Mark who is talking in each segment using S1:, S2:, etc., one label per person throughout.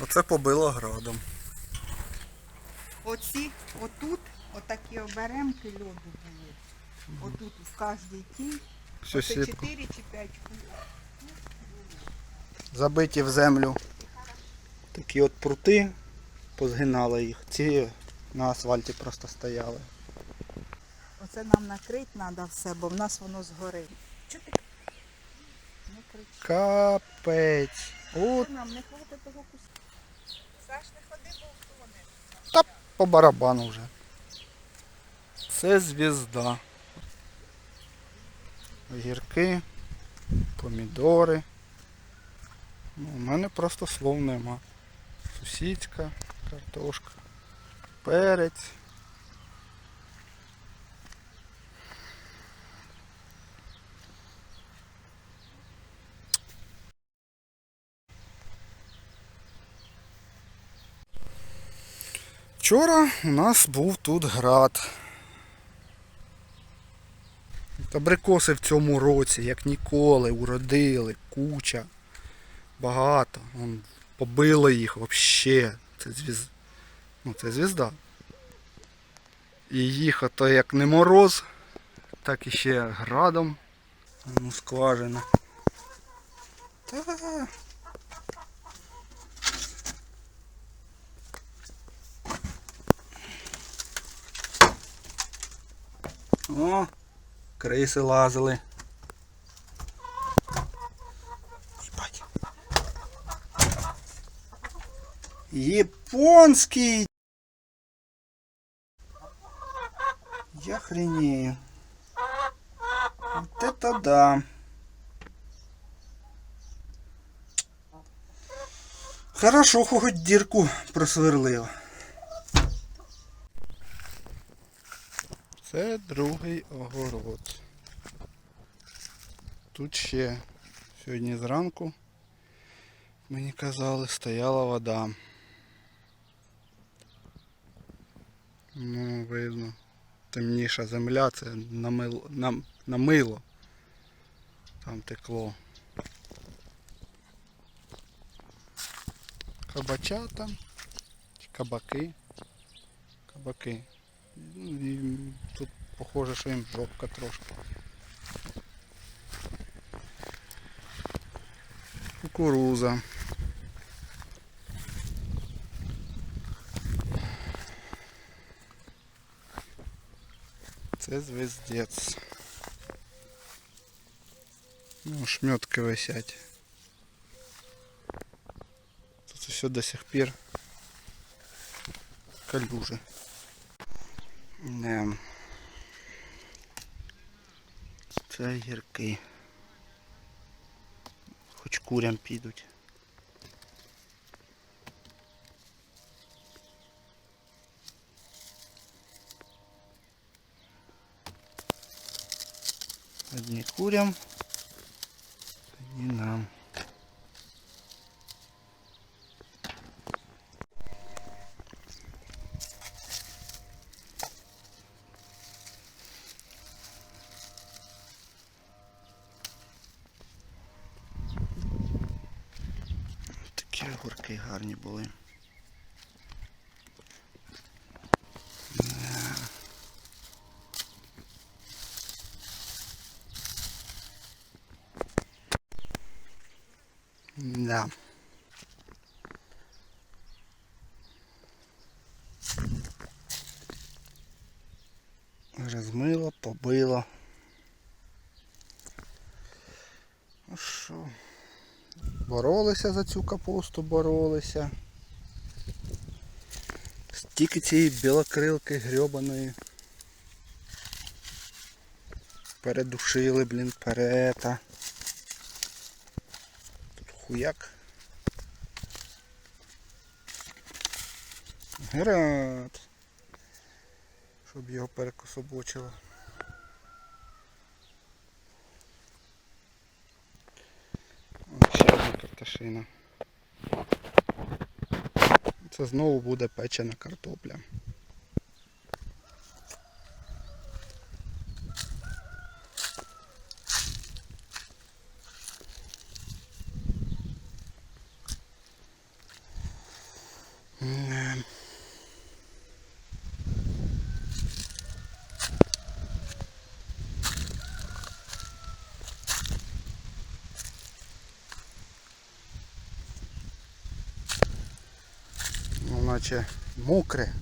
S1: Оце побило градом.
S2: Оці, отут, отакі оберемки льоду були. Отут в кожній тій. Оце
S1: сіпко.
S2: 4 чи 5
S1: Забиті в землю. Такі от прути, позгинали їх. Ці на асфальті просто стояли.
S2: Оце нам накрити треба все, бо в нас воно згорить. Чого ти? Не кричи.
S1: Капець. От
S2: Нам не хватить того куска. Саш, не ходи, бо втоне.
S1: та по барабану вже. Це звізда. Огірки, помідори. Ну, у мене просто слов нема. Сусідська, картошка, перець. Вчора у нас був тут град. Абрикоси в цьому році, як ніколи, уродили, куча. Багато. Вон, побило їх взагалі. Це звіз... ну, це звізда. І їх ото як не мороз, так і ще градом. Ну, скважина. Та. О, криси лазили. Їбать. Японський. Я хренею. Вот это да. Хорошо, хоть дірку просверлив. Це другий огород. Тут ще сьогодні зранку мені казали, стояла вода. Ну, видно. Темніша земля, це намило, нам, намило. Там текло. Кабачата, кабаки. Кабаки. Ну, і тут похоже, що їм жопка трошки. Кукуруза. Це звездець. Ну, шметки висять. Тут все до сих пір калюжи. Не. Це гірки. Хоч курям підуть. Одні курям, одні нам. Такі гарні були. Да. Розмило, побило. Ну що? Боролися за цю капусту, боролися. Стільки цієї білокрилки грьобаної. Передушили, блін, перета. Тут хуяк. Град. Щоб його перекособочило. Ось одна. Це знову буде печена картопля. М. Ну, наче мокре,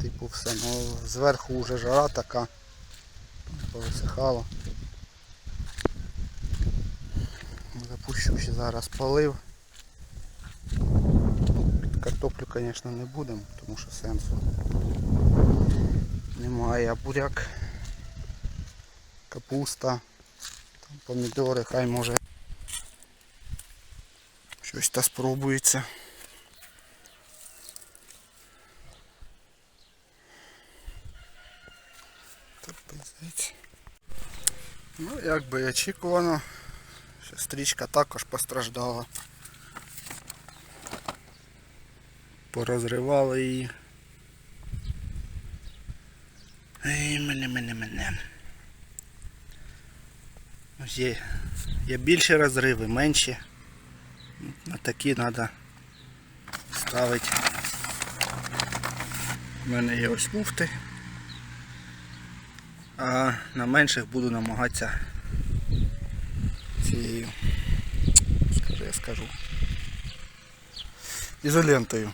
S1: типу все, ну зверху вже жара така, повисихало. Запущу ще зараз полив. Картоплю, звісно, не будемо, тому що сенсу немає. Буряк, капуста, там помідори, хай може щось та спробується. Так, пиздець. Ну, як би очікувано, що стрічка також постраждала. Порозривали її. Ей, мене, мене, мене. Є, є більші розриви, менші. На такі треба ставити. У мене є ось муфти. А на менших буду намагатися цією, скажу, я скажу, ізолентою.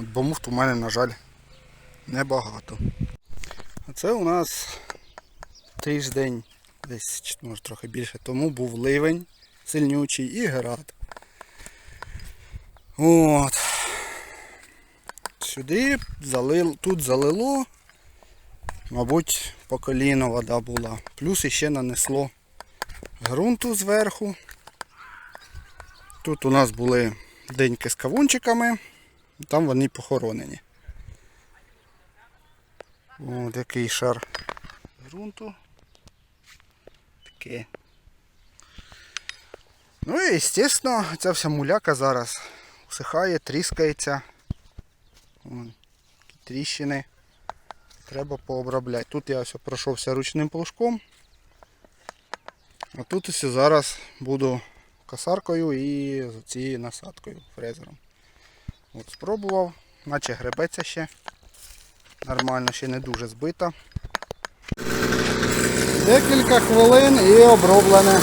S1: От, бо муфт у мене, на жаль, небагато. А це у нас тиждень, десь може трохи більше тому був ливень сильнючий і град. От. Сюди залил, тут залило, мабуть, по коліно вода була. Плюс іще нанесло ґрунту зверху. Тут у нас були деньки з кавунчиками, там вони похоронені. От який шар ґрунту. Таке. Ну і, звісно, ця вся муляка зараз усихає, тріскається. Вон, тріщини. Треба пообробляти. Тут я ось пройшовся ручним плужком. А тут ось зараз буду косаркою і з цією насадкою фрезером. От спробував, наче гребеться ще. Нормально, ще не дуже збита. Декілька хвилин і оброблене.